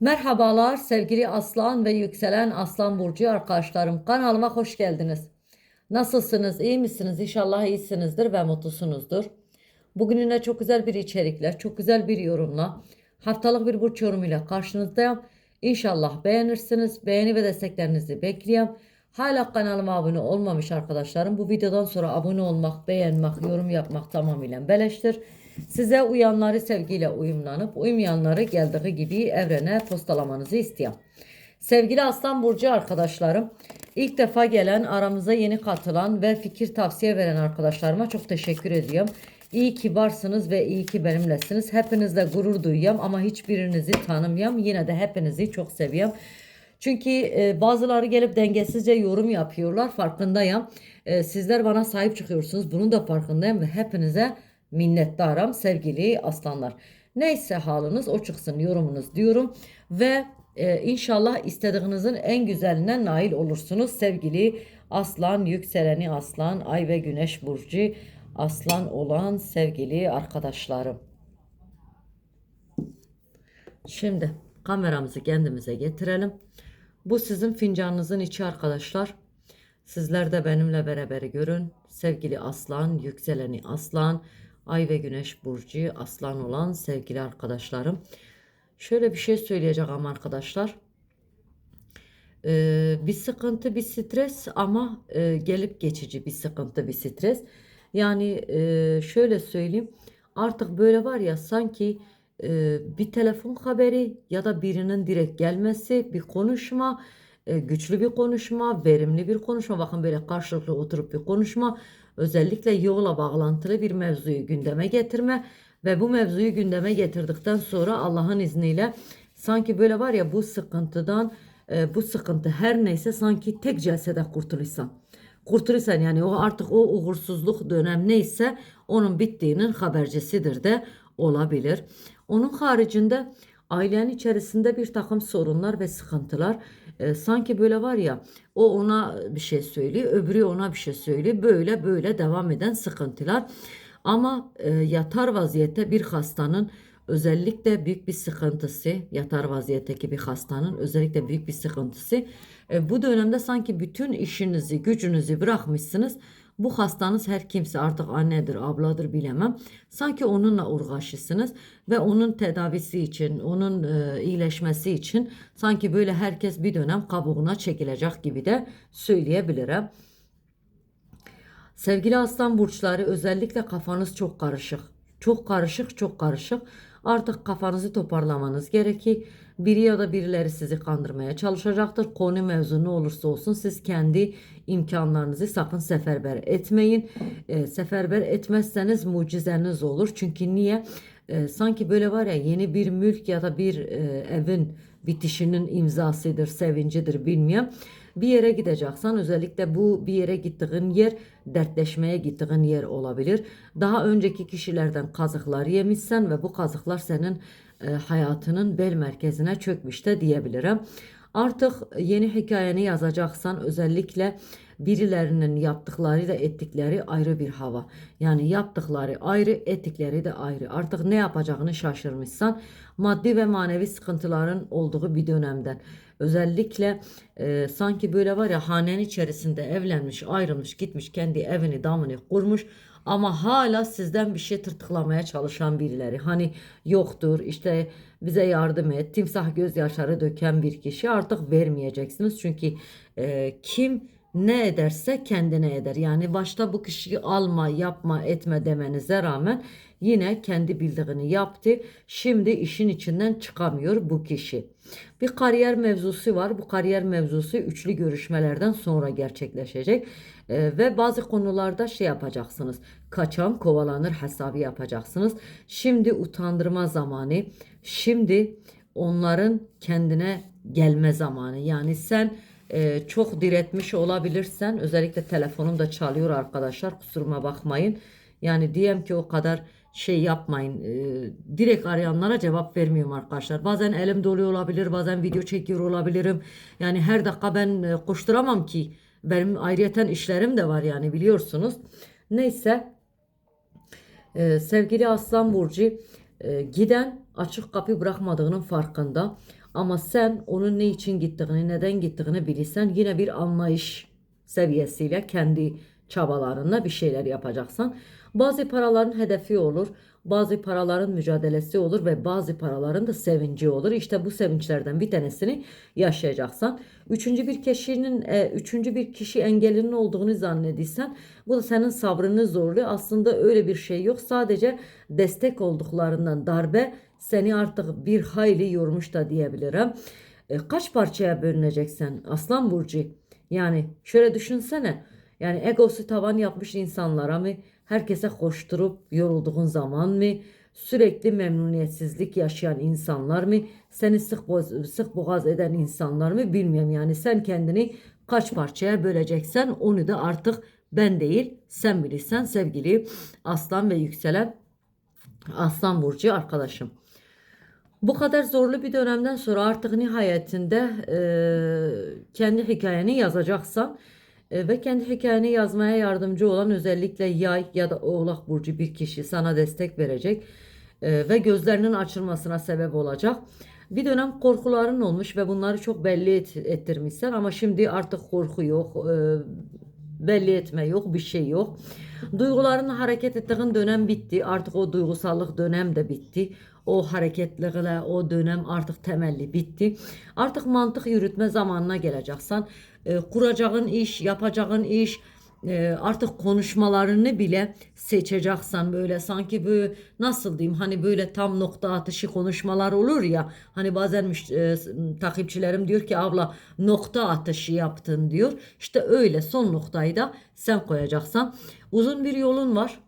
Merhabalar sevgili Aslan ve yükselen Aslan Burcu arkadaşlarım. Kanalıma hoş geldiniz. Nasılsınız? İyi misiniz? İnşallah iyisinizdir ve mutlusunuzdur. Bugün yine çok güzel bir içerikle, çok güzel bir yorumla, haftalık bir burç yorumuyla karşınızdayım. İnşallah beğenirsiniz. Beğeni ve desteklerinizi bekliyorum. Hala kanalıma abone olmamış arkadaşlarım bu videodan sonra abone olmak, beğenmek, yorum yapmak tamamıyla beleştir. Size uyanları sevgiyle uyumlanıp uymayanları geldiği gibi evrene postalamanızı istiyorum. Sevgili Aslan Burcu arkadaşlarım, ilk defa gelen, aramıza yeni katılan ve fikir tavsiye veren arkadaşlarıma çok teşekkür ediyorum. İyi ki varsınız ve iyi ki benimlesiniz. Hepinizle gurur duyuyorum ama hiçbirinizi tanımıyorum. Yine de hepinizi çok seviyorum. Çünkü e, bazıları gelip dengesizce yorum yapıyorlar. Farkındayım. E, sizler bana sahip çıkıyorsunuz. Bunun da farkındayım ve hepinize minnettarım sevgili aslanlar. Neyse haliniz o çıksın yorumunuz diyorum. Ve e, inşallah istediğinizin en güzeline nail olursunuz sevgili aslan, yükseleni aslan, ay ve güneş burcu aslan olan sevgili arkadaşlarım. Şimdi kameramızı kendimize getirelim. Bu sizin fincanınızın içi arkadaşlar. Sizler de benimle beraber görün. Sevgili aslan, yükseleni aslan, ay ve güneş burcu aslan olan sevgili arkadaşlarım. Şöyle bir şey söyleyeceğim arkadaşlar. Ee, bir sıkıntı, bir stres ama e, gelip geçici bir sıkıntı, bir stres. Yani e, şöyle söyleyeyim. Artık böyle var ya sanki e, bir telefon haberi ya da birinin direkt gelmesi, bir konuşma, e, güçlü bir konuşma, verimli bir konuşma. Bakın böyle karşılıklı oturup bir konuşma. Özellikle yola bağlantılı bir mevzuyu gündeme getirme ve bu mevzuyu gündeme getirdikten sonra Allah'ın izniyle sanki böyle var ya bu sıkıntıdan e, bu sıkıntı her neyse sanki tek celsede kurtulursan. Kurtulursan yani o artık o uğursuzluk dönem neyse onun bittiğinin habercisidir de olabilir. Onun haricinde ailenin içerisinde bir takım sorunlar ve sıkıntılar e, sanki böyle var ya o ona bir şey söylüyor öbürü ona bir şey söylüyor böyle böyle devam eden sıkıntılar. Ama e, yatar vaziyette bir hastanın özellikle büyük bir sıkıntısı yatar vaziyetteki bir hastanın özellikle büyük bir sıkıntısı e, bu dönemde sanki bütün işinizi gücünüzü bırakmışsınız bu hastanız her kimse artık annedir, abladır bilemem. Sanki onunla uğraşırsınız ve onun tedavisi için, onun e, iyileşmesi için sanki böyle herkes bir dönem kabuğuna çekilecek gibi de söyleyebilirim. Sevgili aslan burçları özellikle kafanız çok karışık. Çok karışık, çok karışık. Artık kafanızı toparlamanız gerekir. Biri ya da birileri sizi kandırmaya çalışacaktır. Konu mevzu ne olursa olsun siz kendi imkanlarınızı sakın seferber etmeyin. E, seferber etmezseniz mucizeniz olur. Çünkü niye? E, sanki böyle var ya yeni bir mülk ya da bir e, evin bitişinin imzasıdır, sevincidir bilmiyorum. Bir yere gideceksen özellikle bu bir yere gittiğin yer dertleşmeye gittiğin yer olabilir. Daha önceki kişilerden kazıklar yemişsen ve bu kazıklar senin e, hayatının bel merkezine çökmüş de diyebilirim. Artık yeni hikayeni yazacaksan özellikle birilerinin yaptıkları da ettikleri ayrı bir hava. Yani yaptıkları ayrı, ettikleri de ayrı. Artık ne yapacağını şaşırmışsan maddi ve manevi sıkıntıların olduğu bir dönemden. Özellikle e, sanki böyle var ya hanenin içerisinde evlenmiş, ayrılmış, gitmiş, kendi evini, damını kurmuş ama hala sizden bir şey tırtıklamaya çalışan birileri. Hani yoktur işte bize yardım et, timsah gözyaşları döken bir kişi artık vermeyeceksiniz. Çünkü e, kim ne ederse kendine eder. Yani başta bu kişiyi alma, yapma, etme demenize rağmen yine kendi bildiğini yaptı. Şimdi işin içinden çıkamıyor bu kişi. Bir kariyer mevzusu var. Bu kariyer mevzusu üçlü görüşmelerden sonra gerçekleşecek. Ee, ve bazı konularda şey yapacaksınız. Kaçan kovalanır hesabı yapacaksınız. Şimdi utandırma zamanı. Şimdi onların kendine gelme zamanı. Yani sen e, çok diretmiş olabilirsen özellikle telefonum da çalıyor arkadaşlar kusuruma bakmayın. Yani diyem ki o kadar şey yapmayın. E, direkt arayanlara cevap vermiyorum arkadaşlar. Bazen elim doluyor olabilir, bazen video çekiyor olabilirim. Yani her dakika ben e, koşturamam ki. Benim ayrıyeten işlerim de var yani biliyorsunuz. Neyse e, sevgili Aslan Burcu e, giden açık kapı bırakmadığının farkında. Ama sen onun ne için gittiğini, neden gittiğini bilirsen yine bir anlayış seviyesiyle kendi çabalarınla bir şeyler yapacaksan. Bazı paraların hedefi olur, bazı paraların mücadelesi olur ve bazı paraların da sevinci olur. İşte bu sevinçlerden bir tanesini yaşayacaksan. Üçüncü bir kişinin, e, üçüncü bir kişi engelinin olduğunu zannediysen bu da senin sabrını zorluyor. Aslında öyle bir şey yok. Sadece destek olduklarından darbe seni artık bir hayli yormuş da diyebilirim. E, kaç parçaya bölüneceksin Aslan Burcu? Yani şöyle düşünsene. Yani egosu tavan yapmış insanlara mı? Herkese koşturup yorulduğun zaman mı? Sürekli memnuniyetsizlik yaşayan insanlar mı? Seni sık, boz, sık boğaz eden insanlar mı? Bilmiyorum yani sen kendini kaç parçaya böleceksen onu da artık ben değil sen bilirsen sevgili aslan ve yükselen aslan burcu arkadaşım. Bu kadar zorlu bir dönemden sonra artık nihayetinde e, kendi hikayeni yazacaksan ve kendi hikayeni yazmaya yardımcı olan özellikle yay ya da oğlak burcu bir kişi sana destek verecek e, ve gözlerinin açılmasına sebep olacak. Bir dönem korkuların olmuş ve bunları çok belli et, ettirmişsen ama şimdi artık korku yok, e, belli etme yok, bir şey yok. Duyguların hareket ettiğin dönem bitti. Artık o duygusallık dönem de bitti. O hareketlikle o dönem artık temelli bitti. Artık mantık yürütme zamanına geleceksen e, kuracağın iş, yapacağın iş, e, artık konuşmalarını bile seçeceksen böyle sanki böyle nasıl diyeyim hani böyle tam nokta atışı konuşmalar olur ya hani bazen e, takipçilerim diyor ki abla nokta atışı yaptın diyor. İşte öyle son noktayı da sen koyacaksan. Uzun bir yolun var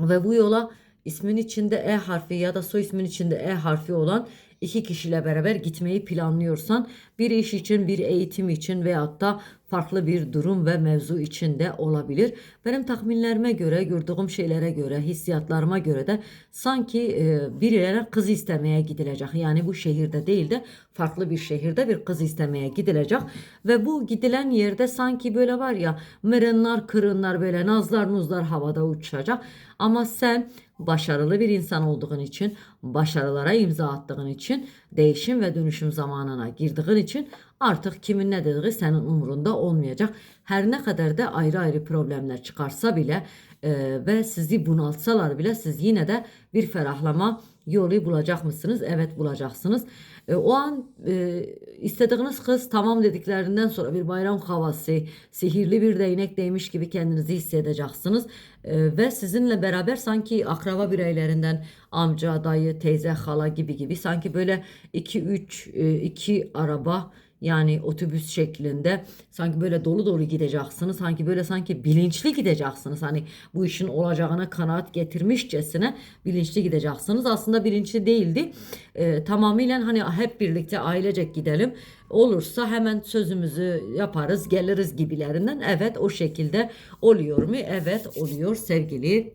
ve bu yola ismin içinde E harfi ya da soy ismin içinde E harfi olan iki kişiyle beraber gitmeyi planlıyorsan bir iş için, bir eğitim için veyahut da farklı bir durum ve mevzu için de olabilir. Benim tahminlerime göre, gördüğüm şeylere göre, hissiyatlarıma göre de sanki e, birilerine kız istemeye gidilecek. Yani bu şehirde değil de farklı bir şehirde bir kız istemeye gidilecek. Ve bu gidilen yerde sanki böyle var ya mırınlar, kırınlar böyle nazlar nuzlar havada uçacak. Ama sen başarılı bir insan olduğun için, başarılara imza attığın için, değişim ve dönüşüm zamanına girdiğin için artık kimin ne dediği senin umurunda olmayacak. Her ne kadar da ayrı ayrı problemler çıkarsa bile e, ve sizi bunaltsalar bile siz yine de bir ferahlama yolu bulacak mısınız? Evet bulacaksınız. E, o an e, istediğiniz kız tamam dediklerinden sonra bir bayram havası, sihirli bir değnek değmiş gibi kendinizi hissedeceksiniz. E, ve sizinle beraber sanki akraba bireylerinden amca, dayı, teyze, hala gibi gibi sanki böyle 2-3 iki araba yani otobüs şeklinde sanki böyle dolu dolu gideceksiniz. Sanki böyle sanki bilinçli gideceksiniz. Hani bu işin olacağına kanaat getirmişçesine bilinçli gideceksiniz. Aslında bilinçli değildi. Ee, tamamıyla hani hep birlikte ailecek gidelim. Olursa hemen sözümüzü yaparız, geliriz gibilerinden. Evet o şekilde oluyor mu? Evet oluyor sevgili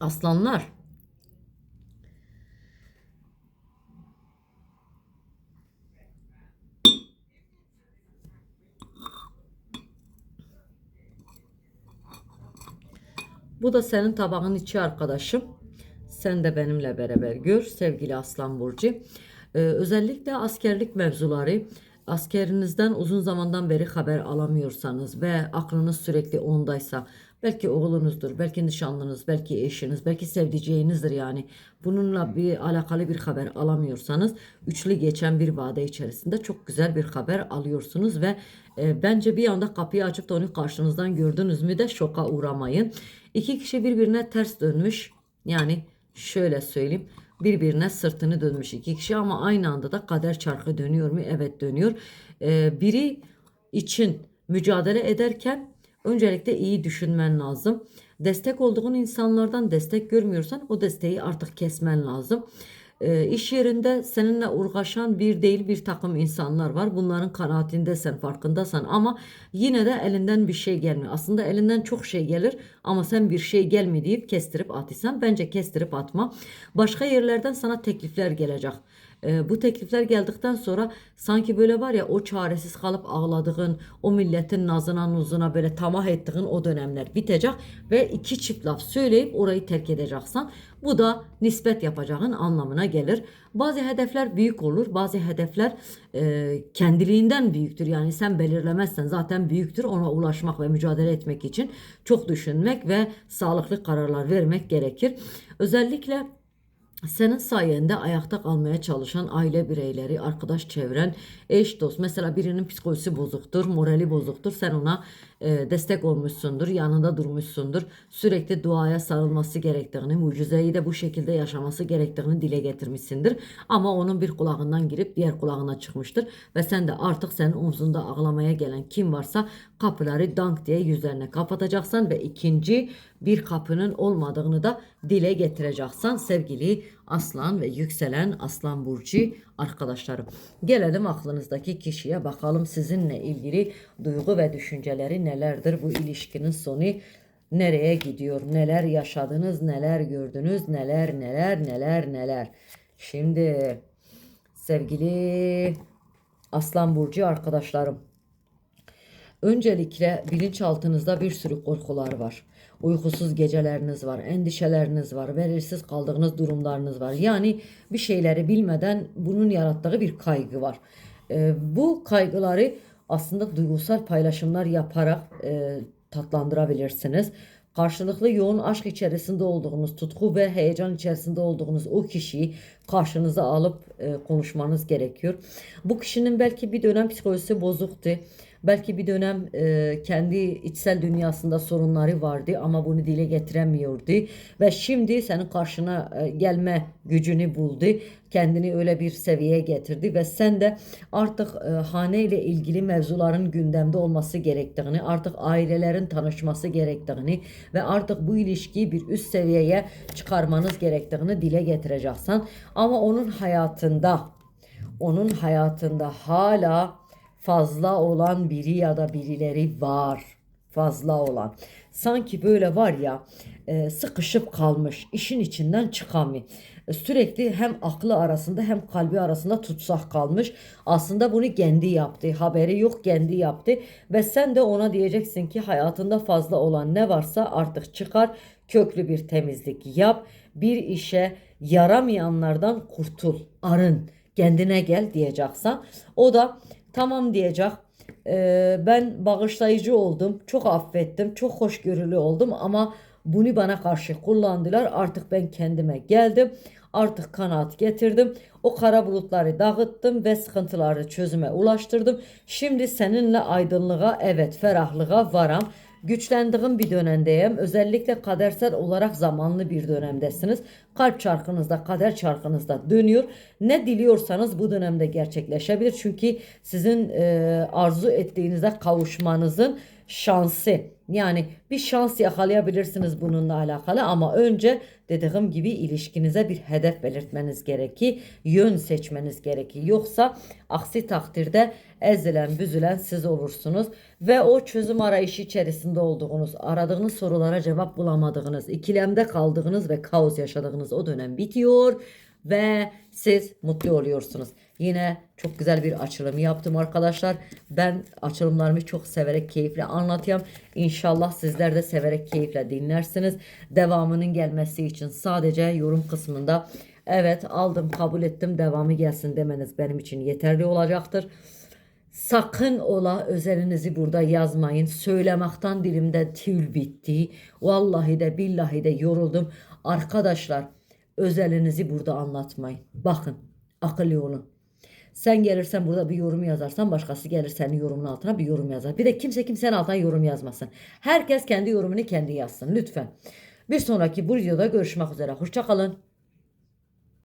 aslanlar. Bu da senin tabağın içi arkadaşım. Sen de benimle beraber gör sevgili Aslan Burcu. Ee, özellikle askerlik mevzuları askerinizden uzun zamandan beri haber alamıyorsanız ve aklınız sürekli ondaysa belki oğlunuzdur, belki nişanlınız, belki eşiniz, belki sevdiceğinizdir yani. Bununla bir alakalı bir haber alamıyorsanız üçlü geçen bir vade içerisinde çok güzel bir haber alıyorsunuz ve e, bence bir anda kapıyı açıp da onu karşınızdan gördünüz mü de şoka uğramayın. İki kişi birbirine ters dönmüş. Yani şöyle söyleyeyim. Birbirine sırtını dönmüş iki kişi ama aynı anda da kader çarkı dönüyor mu? Evet dönüyor. Ee, biri için mücadele ederken öncelikle iyi düşünmen lazım. Destek olduğun insanlardan destek görmüyorsan o desteği artık kesmen lazım. E, iş yerinde seninle uğraşan bir değil bir takım insanlar var. Bunların kanaatindesin, farkındasan ama yine de elinden bir şey gelmiyor. Aslında elinden çok şey gelir ama sen bir şey gelmi deyip kestirip atırsan bence kestirip atma. Başka yerlerden sana teklifler gelecek. E, bu teklifler geldikten sonra sanki böyle var ya o çaresiz kalıp ağladığın, o milletin nazına nuzuna böyle tamah ettiğin o dönemler bitecek ve iki çift laf söyleyip orayı terk edeceksin. Bu da nispet yapacağın anlamına gelir. Bazı hedefler büyük olur, bazı hedefler e, kendiliğinden büyüktür. Yani sen belirlemezsen zaten büyüktür. Ona ulaşmak ve mücadele etmek için çok düşünmek ve sağlıklı kararlar vermek gerekir. Özellikle senin sayende ayakta kalmaya çalışan aile bireyleri, arkadaş çevren, eş dost. Mesela birinin psikolojisi bozuktur, morali bozuktur. Sen ona e, destek olmuşsundur, yanında durmuşsundur. Sürekli duaya sarılması gerektiğini, mucizeyi de bu şekilde yaşaması gerektiğini dile getirmişsindir. Ama onun bir kulağından girip diğer kulağına çıkmıştır. Ve sen de artık senin omzunda ağlamaya gelen kim varsa kapıları dank diye yüzlerine kapatacaksın ve ikinci bir kapının olmadığını da dile getireceksin sevgili aslan ve yükselen aslan burcu arkadaşlarım. Gelelim aklınızdaki kişiye bakalım sizinle ilgili duygu ve düşünceleri nelerdir bu ilişkinin sonu nereye gidiyor neler yaşadınız neler gördünüz neler neler neler neler. Şimdi sevgili aslan burcu arkadaşlarım Öncelikle bilinçaltınızda bir sürü korkular var. Uykusuz geceleriniz var, endişeleriniz var, belirsiz kaldığınız durumlarınız var. Yani bir şeyleri bilmeden bunun yarattığı bir kaygı var. Ee, bu kaygıları aslında duygusal paylaşımlar yaparak e, tatlandırabilirsiniz. Karşılıklı yoğun aşk içerisinde olduğunuz, tutku ve heyecan içerisinde olduğunuz o kişiyi karşınıza alıp e, konuşmanız gerekiyor. Bu kişinin belki bir dönem psikolojisi bozuktu. Belki bir dönem e, kendi içsel dünyasında sorunları vardı ama bunu dile getiremiyordu ve şimdi senin karşına e, gelme gücünü buldu. Kendini öyle bir seviyeye getirdi ve sen de artık e, hane ile ilgili mevzuların gündemde olması gerektiğini, artık ailelerin tanışması gerektiğini ve artık bu ilişkiyi bir üst seviyeye çıkarmanız gerektiğini dile getireceksin. Ama onun hayatında onun hayatında hala fazla olan biri ya da birileri var. Fazla olan. Sanki böyle var ya e, sıkışıp kalmış, işin içinden çıkamıyor. E, Sürekli hem aklı arasında hem kalbi arasında tutsak kalmış. Aslında bunu kendi yaptı. Haberi yok kendi yaptı. Ve sen de ona diyeceksin ki hayatında fazla olan ne varsa artık çıkar. Köklü bir temizlik yap. Bir işe yaramayanlardan kurtul. Arın. Kendine gel diyeceksen. O da Tamam diyecek. Ee, ben bağışlayıcı oldum. Çok affettim. Çok hoşgörülü oldum ama bunu bana karşı kullandılar. Artık ben kendime geldim. Artık kanaat getirdim. O kara bulutları dağıttım ve sıkıntıları çözüme ulaştırdım. Şimdi seninle aydınlığa, evet ferahlığa varam. Güçlendiğim bir dönemdeyim. Özellikle kadersel olarak zamanlı bir dönemdesiniz. Kalp çarkınızda, kader çarkınızda dönüyor. Ne diliyorsanız bu dönemde gerçekleşebilir. Çünkü sizin e, arzu ettiğinize kavuşmanızın şansı. Yani bir şans yakalayabilirsiniz bununla alakalı ama önce dediğim gibi ilişkinize bir hedef belirtmeniz gerekir. Yön seçmeniz gerekir. Yoksa aksi takdirde ezilen, büzülen siz olursunuz ve o çözüm arayışı içerisinde olduğunuz, aradığınız sorulara cevap bulamadığınız, ikilemde kaldığınız ve kaos yaşadığınız o dönem bitiyor ve siz mutlu oluyorsunuz. Yine çok güzel bir açılım yaptım arkadaşlar. Ben açılımlarımı çok severek keyifle anlatıyorum. İnşallah sizler de severek keyifle dinlersiniz. Devamının gelmesi için sadece yorum kısmında evet aldım kabul ettim devamı gelsin demeniz benim için yeterli olacaktır. Sakın ola özelinizi burada yazmayın. Söylemekten dilimde tül bitti. Vallahi de billahi de yoruldum. Arkadaşlar özelinizi burada anlatmayın. Bakın akıllı olun. Sen gelirsen burada bir yorum yazarsan başkası gelir senin yorumun altına bir yorum yazar. Bir de kimse kimsenin altına yorum yazmasın. Herkes kendi yorumunu kendi yazsın lütfen. Bir sonraki bu videoda görüşmek üzere. Hoşçakalın.